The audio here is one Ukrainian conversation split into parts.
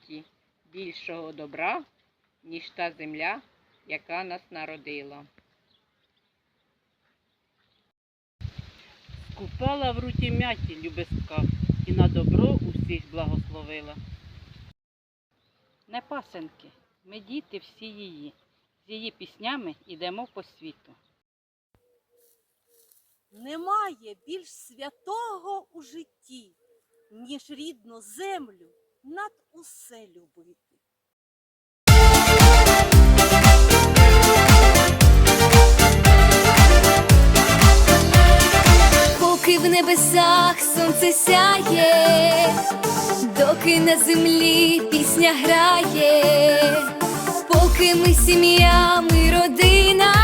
Світі більшого добра, ніж та земля, яка нас народила. Купала в руті мяті любеска і на добро усіх благословила. Не пасенки, ми діти всі її, з її піснями йдемо по світу. Немає більш святого у житті, ніж рідну землю над усе любити. Поки в небесах сонце сяє, доки на землі пісня грає, поки ми сім'я, ми родина,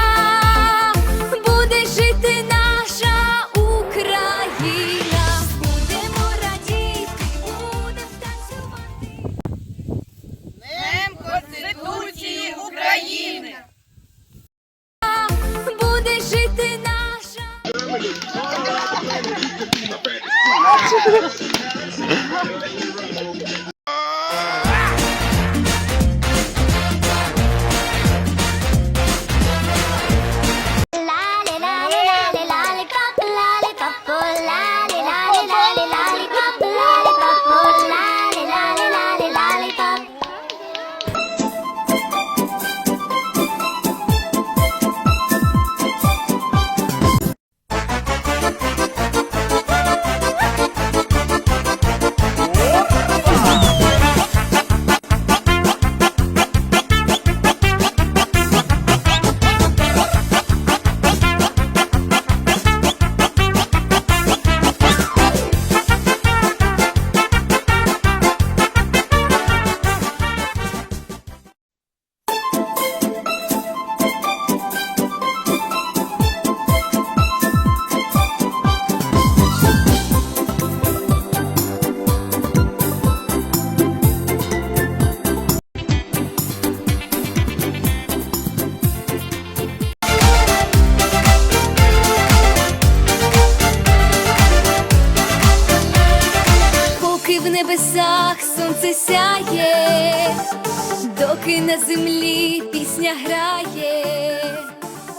доки на землі пісня грає,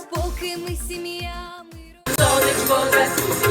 поки ми сім'я, ми родина.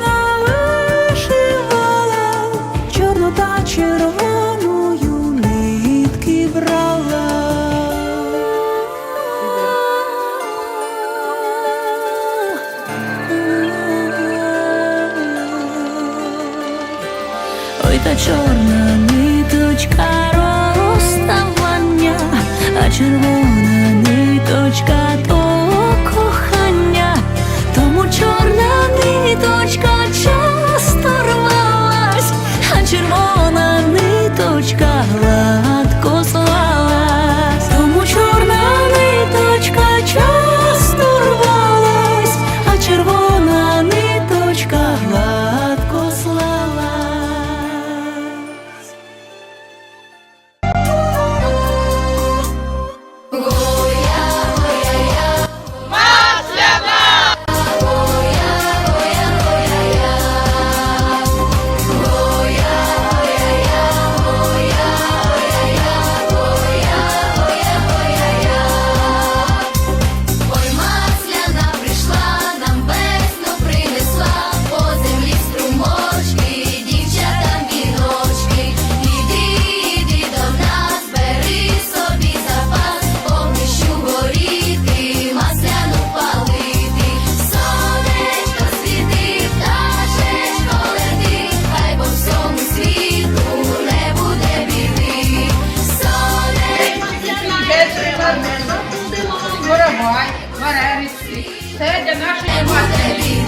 Це для нашої матері.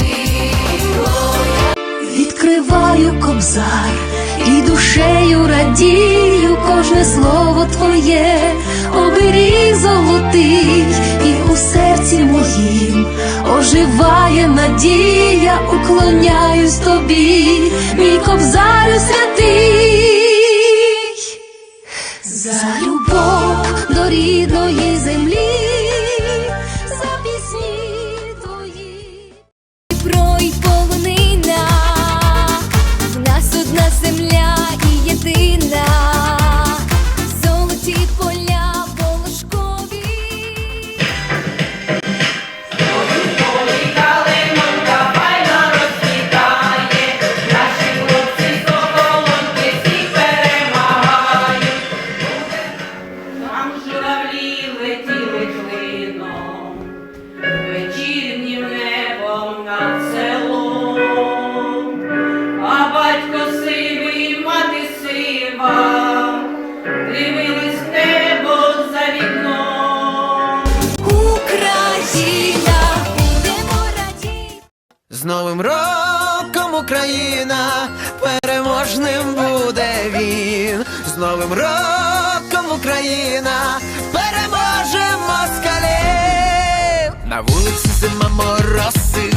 Відкриваю кобзар і душею радію кожне слово твоє, оберіг золотий, і у серці моїм оживає надія, уклоняюсь тобі, мій кобзарю святий. Україна, переможним буде він. З Новим роком Україна, переможе москалів. На вулиці зима мороси,